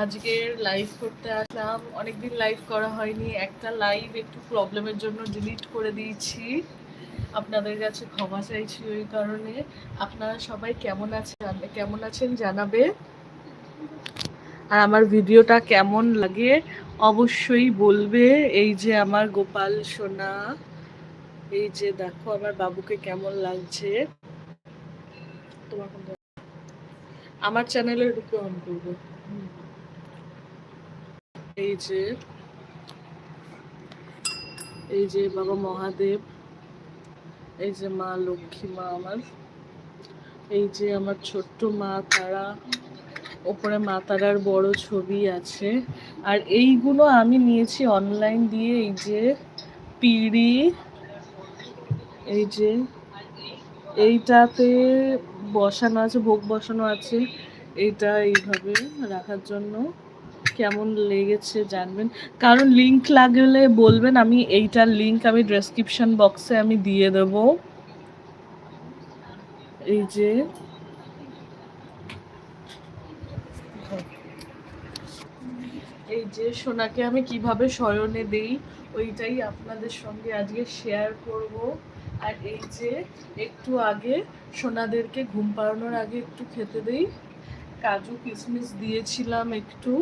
আজকের লাইভ করতে আসলাম। অনেকদিন লাইভ করা হয়নি। একটা লাইভ একটু প্রবলেমের জন্য ডিলিট করে দিয়েছি। আপনাদের কাছে ক্ষমা চাইছি ওই কারণে। আপনারা সবাই কেমন আছেন কেমন আছেন জানাবে আর আমার ভিডিওটা কেমন লাগে অবশ্যই বলবে। এই যে আমার গোপাল সোনা, এই যে দেখো আমার বাবুকে কেমন লাগছে। তোমার আমার চ্যানেলের ঢুকে অন করব। এই যে এই যে বাবা মহাদেব, এই যে মা লক্ষ্মী, মা আমার, এই যে আমার ছোট্ট মা তারা, ওপরে মা তারার বড় ছবি আছে। আর এইগুলো আমি নিয়েছি অনলাইন দিয়ে, এই যে পিড়ি, এই যে এইটাতে বসানো আছে, ভোগ বসানো আছে এইটা এইভাবে রাখার জন্য। কেমন লেগেছে জানবেন। কারণ লিংক লাগলে বলবেন, আমি এইটার লিংক আমি ডেসক্রিপশন বক্সে আমি দিয়ে দেব। এই যে। এই যে সোনাকে আমি কীভাবে শয়নে দেই, ওইটাই আপনাদের সঙ্গে আজকে শেয়ার করব। আর এই যে একটু আগে সোনাদেরকে ঘুম পাড়ানোর আগে একটু খেতে দেই। কাজু কিশমিশ দিয়েছিলাম একটু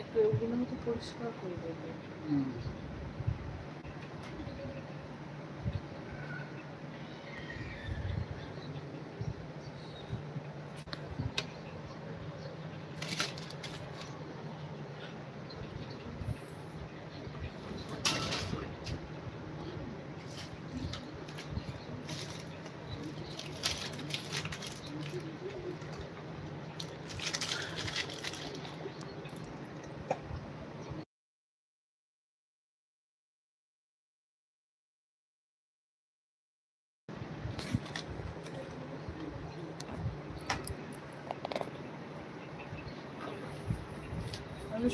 একটু ওগুলো মতো পরিষ্কার করে দেবো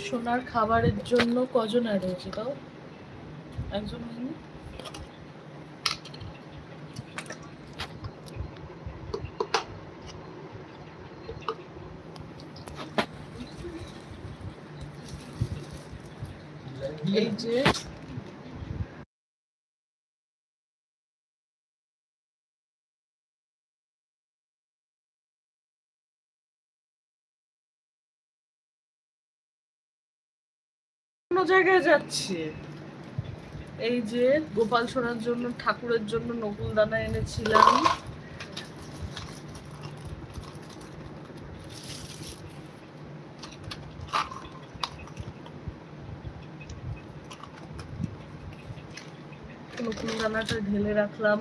সোনার খাবারের জন্য কজন অ্যাড হয়েছে তাও? একজন এই যে জায়গায় যাচ্ছে। এই যে গোপাল সোনার জন্য, ঠাকুরের জন্য নকুল দানা এনেছিলাম। নকুল দানাটা ঢেলে রাখলাম।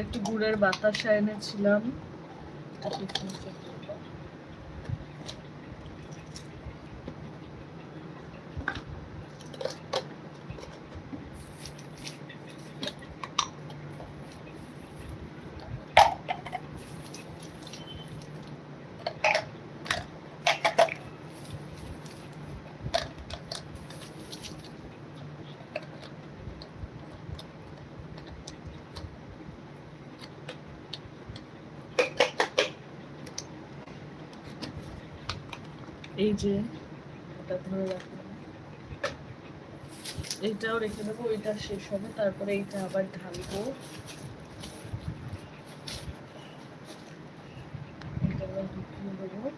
একটু গুড়ের বাতাসা এনেছিলাম। যে এটা ধরে রাখলাম এইটাও রেখে দেবো ওইটা শেষ হবে তারপরে এইটা আবার ঢালবো। এটা আবার ঢুকিয়ে দেবো।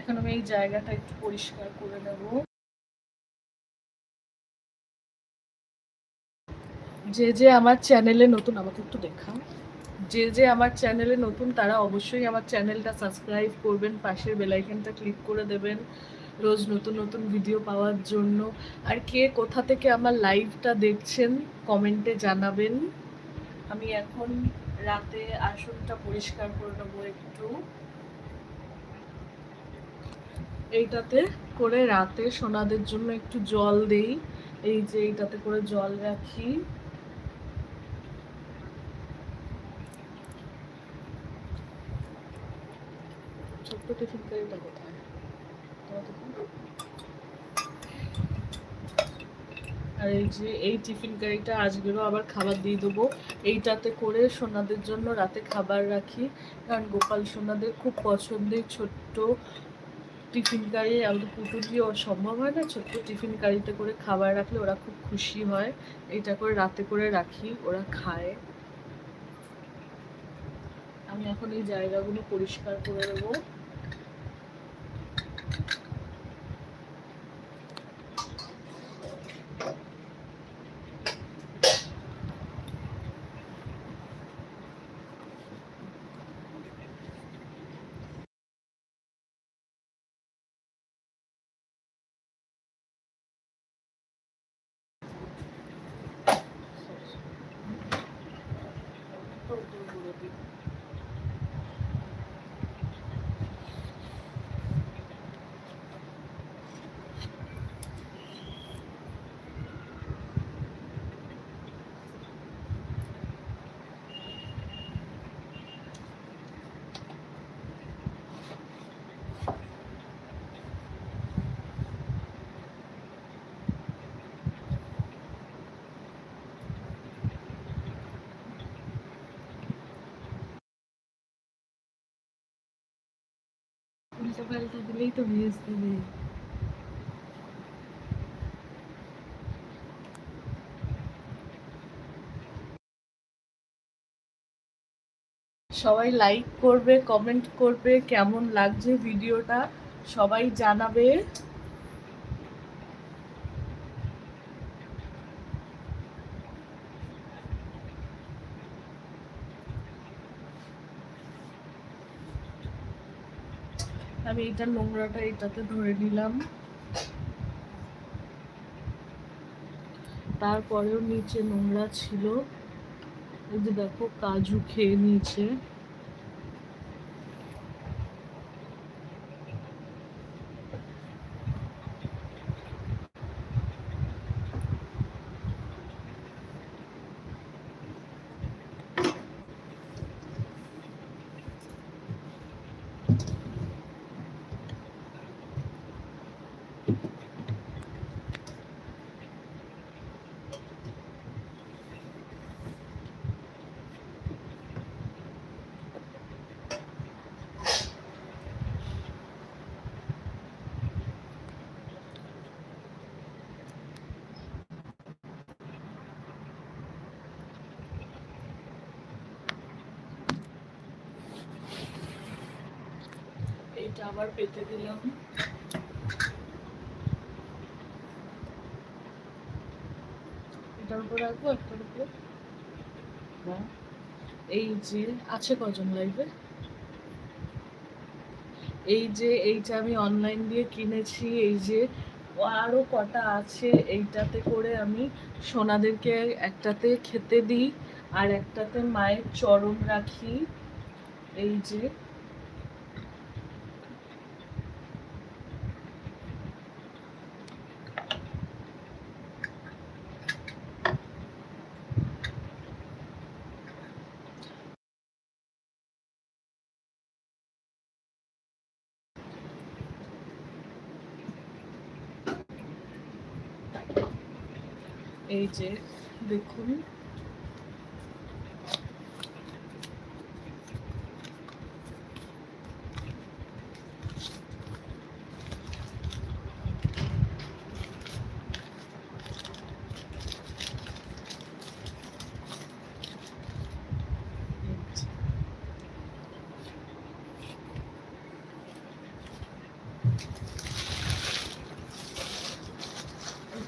এখন আমি এই জায়গাটা একটু পরিষ্কার করে নেব। যে যে আমার চ্যানেলে নতুন, আমাকে একটু দেখা যে যে আমার চ্যানেলে নতুন, তারা অবশ্যই আমার চ্যানেলটা সাবস্ক্রাইব করবেন, পাশের বেলাইকনটা ক্লিক করে দেবেন, রোজ নতুন নতুন ভিডিও পাওয়ার জন্য। আর কে কোথা থেকে আমার লাইভটা দেখছেন কমেন্টে জানাবেন। আমি এখন রাতে আসনটা পরিষ্কার করে নেব একটু। এইটাতে করে রাতে সোনাদের জন্য একটু জল দেই। এই যে এইটাতে করে জল রাখি। ছোট্ট টিফিন কারিটা কোথায় আর এই যে এই টিফিন কারিটা আজকেরও আবার খাবার দিয়ে দেবো। এইটাতে করে সোনাদের জন্য রাতে খাবার রাখি। কারণ গোপাল সোনাদের খুব পছন্দের ছোট্ট টিফিন কারি। আমাদের পুটু দিয়ে সম্ভব হয় না ছোট্ট টিফিন কারিতে করে খাবার রাখলে ওরা খুব খুশি হয়। এইটা করে রাতে করে রাখি, ওরা খায়। আমি এখন এই জায়গাগুলো পরিষ্কার করে দেবো। উল্টো পাল্টা দিলেই তো ভেজ দেবে সবাই লাইক করবে কমেন্ট করবে, কেমন লাগছে ভিডিওটা সবাই জানাবে। আমি এটা নোংরাটা এটাতে ধরে নিলাম। তারপরেও নিচে নোংরা ছিল। এই যে দেখো, কাজু খেয়ে নিয়েছে এইটা আবার পেতে দিলাম। এটার উপর রাখব, একটার উপর। হ্যাঁ। এই যে, আছে কজন লাইভে এই যে, এইটা আমি অনলাইন দিয়ে কিনেছি, এই যে আরও কটা আছে, এইটাতে করে আমি সোনাদেরকে একটাতে খেতে দিই, আর একটাতে মায়ের চরণ রাখি। এই যে এই দেখুন।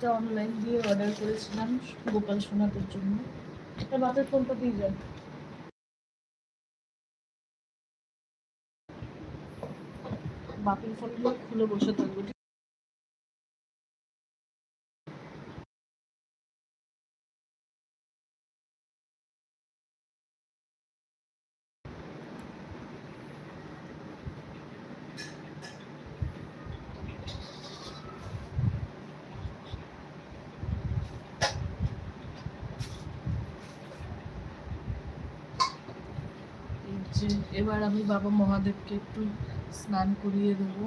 এটা অনলাইন দিয়ে অর্ডার করেছিলাম গোপাল সোনাদের জন্য। এটা বাতের ফোনটা দিয়ে যান বাপের ফোনগুলো খুলে বসে থাকব আমি বাবা মহাদেবকে একটু স্নান করিয়ে দেবো।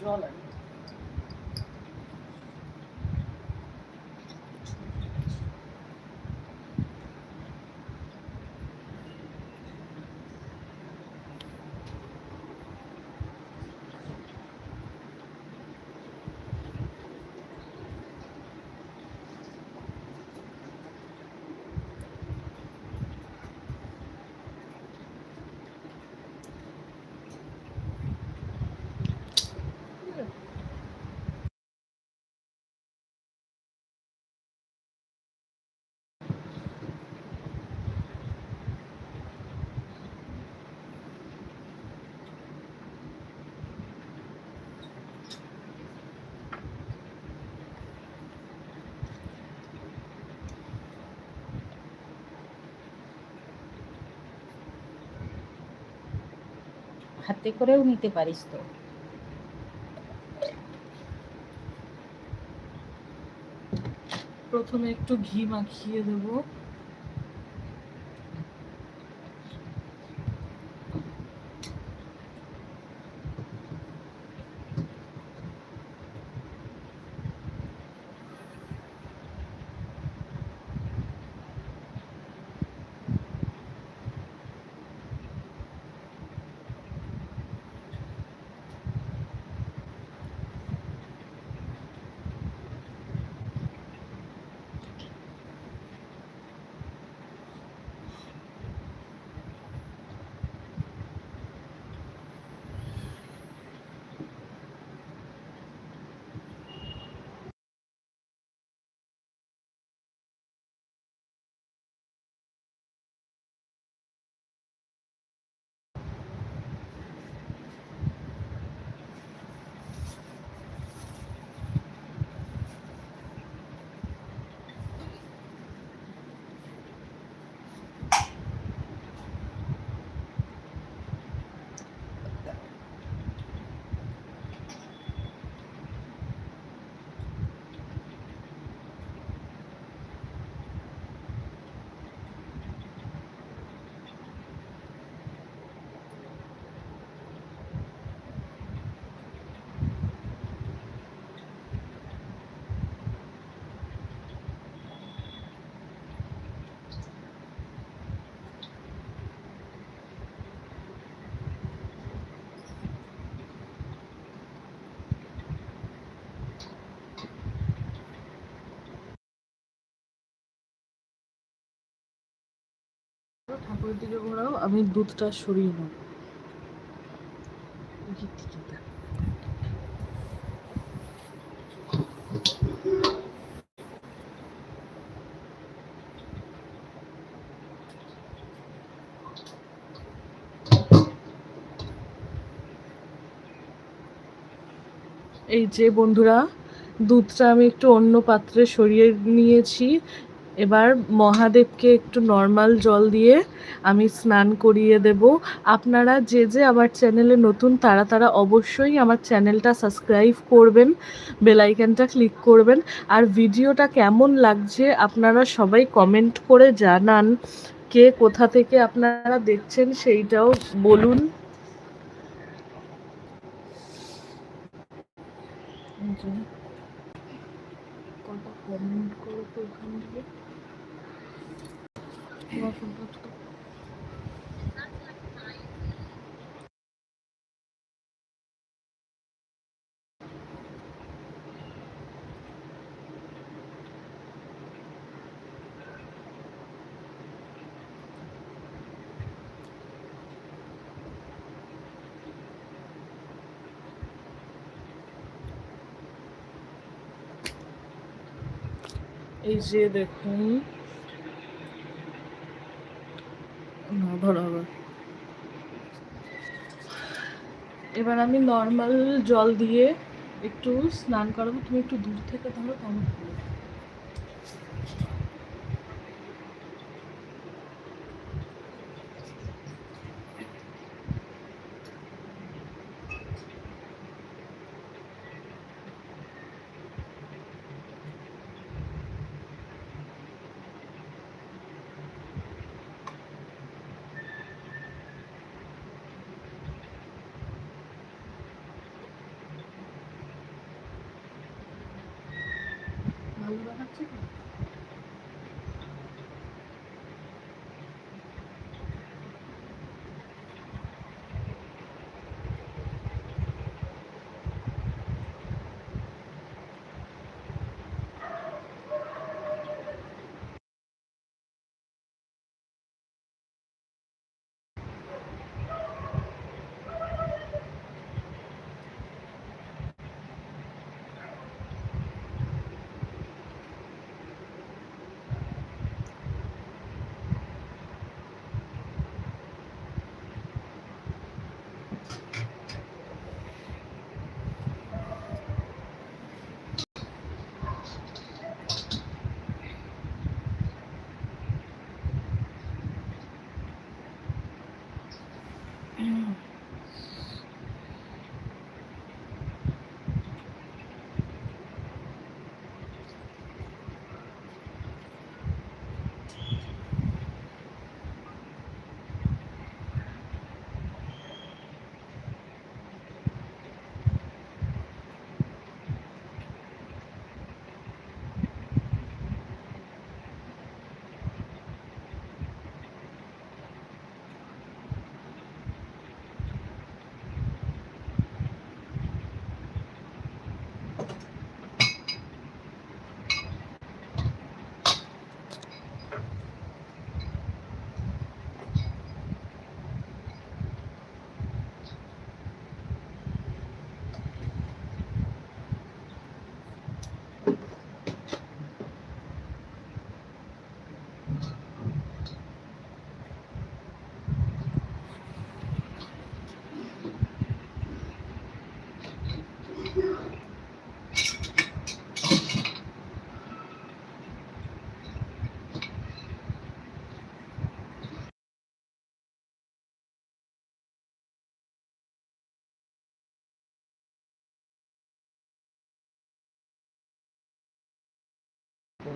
জল হাতে করেও নিতে পারিস তো। প্রথমে একটু ঘি মাখিয়ে দেবো। ঠাকুরের দিকে ঘোরাও, আমি দুধটা সরিয়ে নেব। এই যে বন্ধুরা, দুধটা আমি একটু অন্য পাত্রে সরিয়ে নিয়েছি এবার মহাদেবকে একটু নর্মাল জল দিয়ে আমি স্নান করিয়ে দেব। আপনারা যে যে আমার চ্যানেলে নতুন, তারা তারা অবশ্যই আমার চ্যানেলটা সাবস্ক্রাইব করবেন বেলাইকানটা ক্লিক করবেন। আর ভিডিওটা কেমন লাগছে আপনারা সবাই কমেন্ট করে জানান, কে কোথা থেকে আপনারা দেখছেন সেইটাও বলুন। কমেন্ট করো তো ওখান থেকে তোমার ফোনটা তো এই যে দেখুন না ধরো আবার। এবার আমি নর্মাল জল দিয়ে একটু স্নান করাবো। তুমি একটু দূর থেকে ধরো কেমন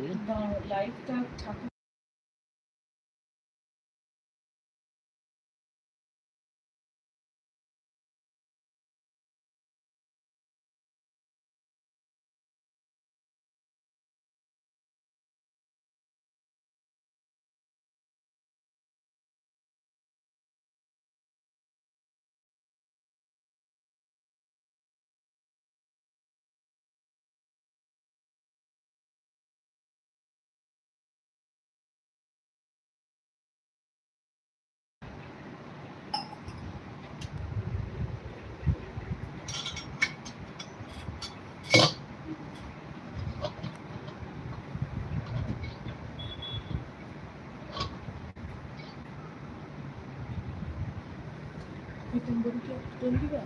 The life that দিবা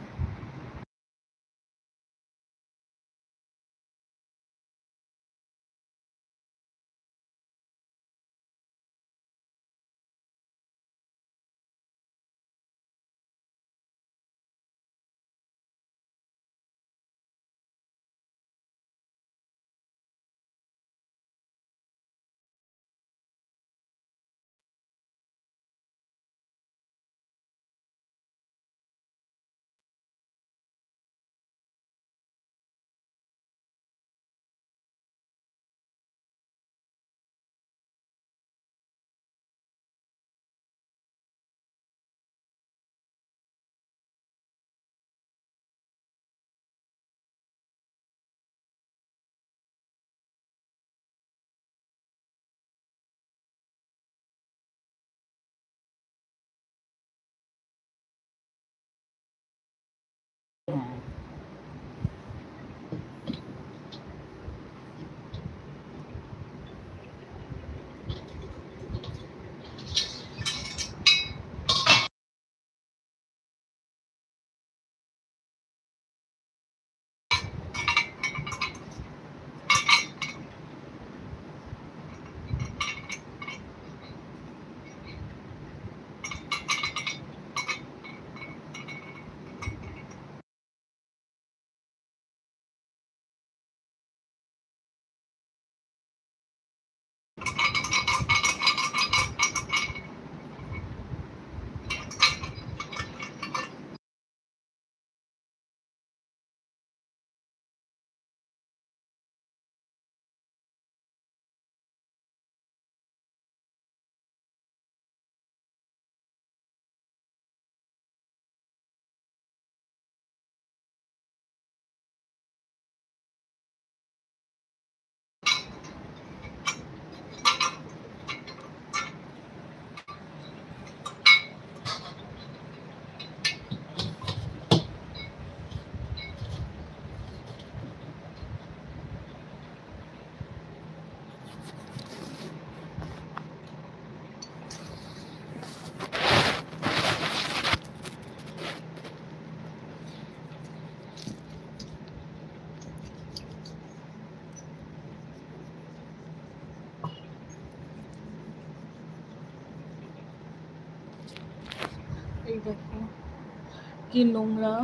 কি নোংরা,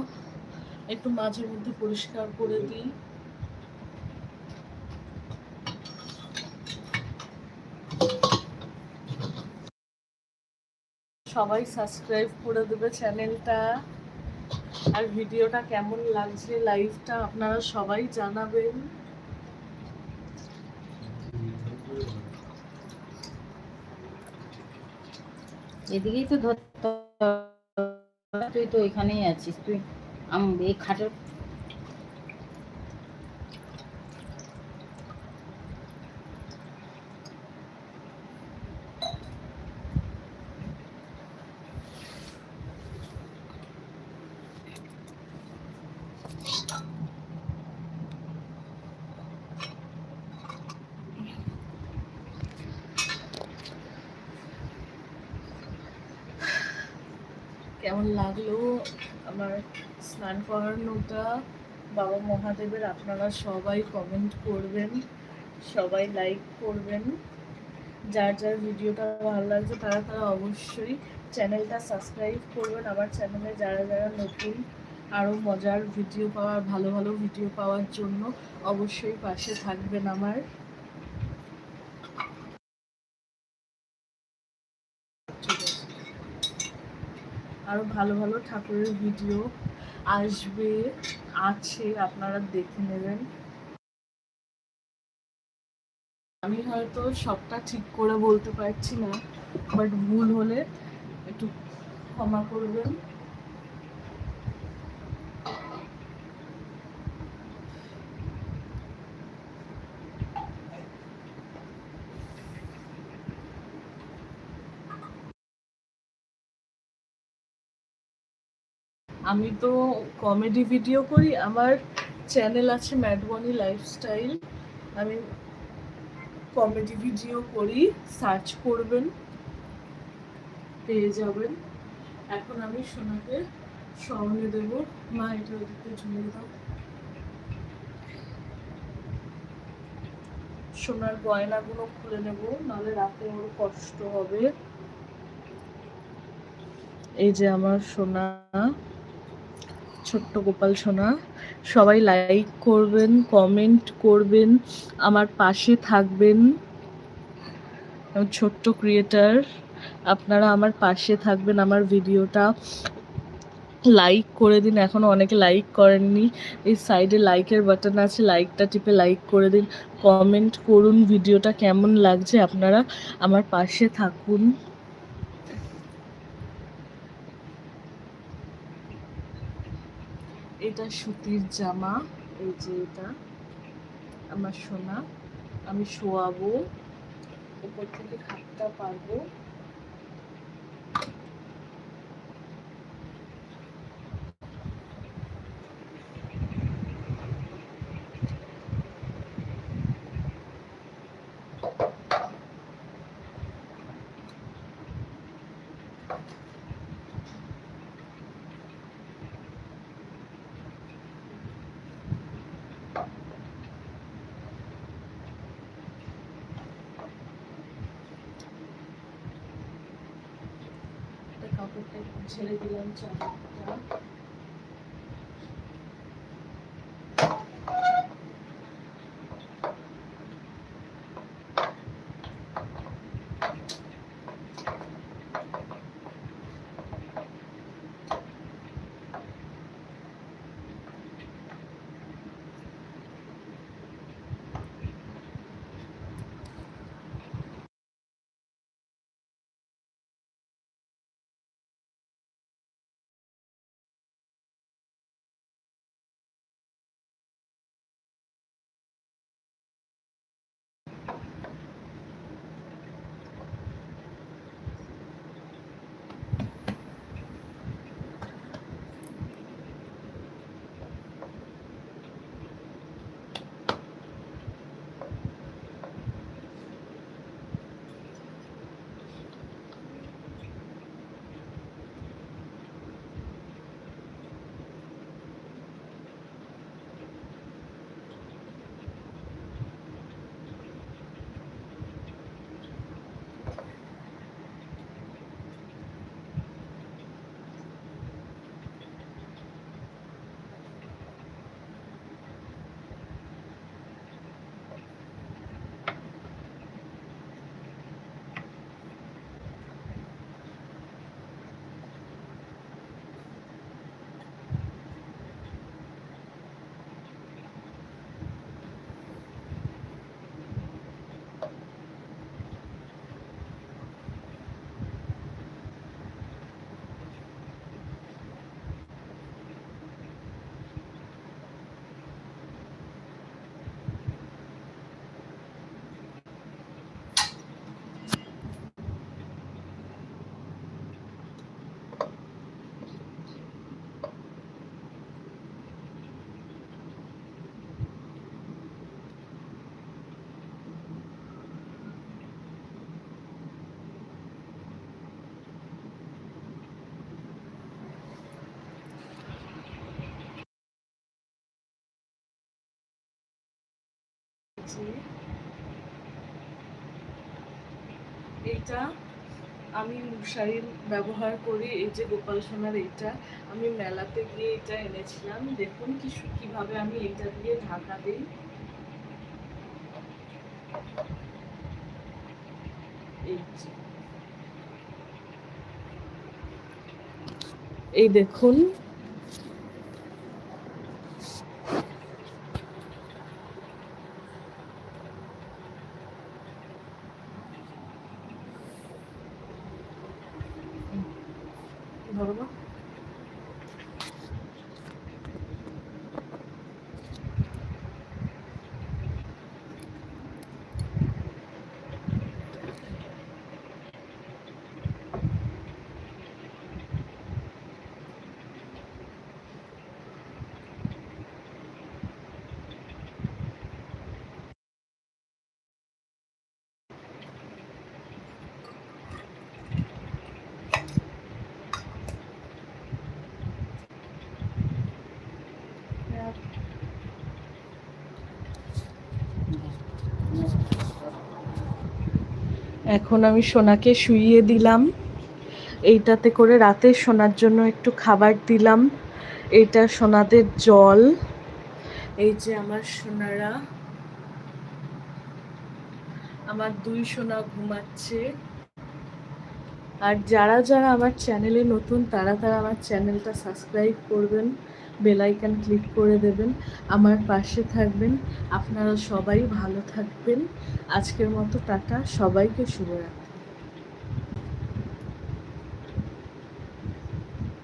একটু মাঝে মধ্যে পরিষ্কার করে দিই সবাই সাবস্ক্রাইব করে দেবে চ্যানেলটা আর ভিডিওটা কেমন লাগছে লাইভটা আপনারা সবাই জানাবেন এদিকেই তো। তুই তো এখানেই আছিস তুই? এই খাটের কেমন লাগল? আমার স্নান করানোটা বাবা মহাদেবের আপনারা সবাই কমেন্ট করবেন, সবাই লাইক করবেন। যার যার ভিডিওটা ভালো লাগছে তারা তারা অবশ্যই চ্যানেলটা সাবস্ক্রাইব করবেন। আমার চ্যানেলে যারা যারা নতুন আরও মজার ভিডিও পাওয়ার, ভালো ভালো ভিডিও পাওয়ার জন্য অবশ্যই পাশে থাকবেন আমার ঠিক আছে আরও ভালো ভালো ঠাকুরের ভিডিও আসবে, আছে, আপনারা দেখে নেবেন। আমি হয়তো সবটা ঠিক করে বলতে পারছি না বাট ভুল হলে একটু ক্ষমা করবেন। আমি তো কমেডি ভিডিও করি, আমার চ্যানেল আছে ম্যাডবনি লাইফস্টাইল আমি কমেডি ভিডিও করি সার্চ করবেন, পেয়ে যাবেন। এখন আমি সোনাকে স্মরণে দেব। মা, এটা ওদিকে ঝুলিয়ে দাও। সোনার গয়নাগুলো খুলে নেব, নাহলে রাতে ওর কষ্ট হবে। এই যে আমার সোনা। ছোট্ট গোপাল সোনা। সবাই লাইক করবেন কমেন্ট করবেন, আমার পাশে থাকবেন। ছোট্ট ক্রিয়েটার আপনারা আমার পাশে থাকবেন, আমার ভিডিওটা লাইক করে দিন। এখনও অনেকে লাইক করেননি। এই সাইডে লাইকের বাটন আছে লাইকটা টিপে লাইক করে দিন। কমেন্ট করুন, ভিডিওটা কেমন লাগছে, আপনারা আমার পাশে থাকুন। এটা সুতির জামা এই যে এটা আমার সোনা। আমি শোয়াবো উপর থেকে খাটটা পারব। কাপড়টা ছেড়ে দিলাম চাদরটা যে এটা আমি মশারি ব্যবহার করি, এই যে গোপাল সোনার এটা আমি মেলাতে গিয়ে এটা এনেছিলাম। দেখুন কি কীভাবে আমি এটা দিয়ে ঢাকা দিই। এই দেখুন ধরো না। এখন আমি সোনাকে শুইয়ে দিলাম। এইটাতে করে রাতে সোনার জন্য একটু খাবার দিলাম। এটা সোনাদের জল। এই যে আমার সোনারা। আমার দুই সোনা ঘুমাচ্ছে। আর যারা যারা আমার চ্যানেলে নতুন, তারা তারা আমার চ্যানেলটা সাবস্ক্রাইব করবেন। বেল আইকন ক্লিক করে দেবেন, আমার পাশে থাকবেন, আপনারা সবাই ভালো থাকবেন। আজকের মতো টাটা, সবাইকে শুভরাত্রি।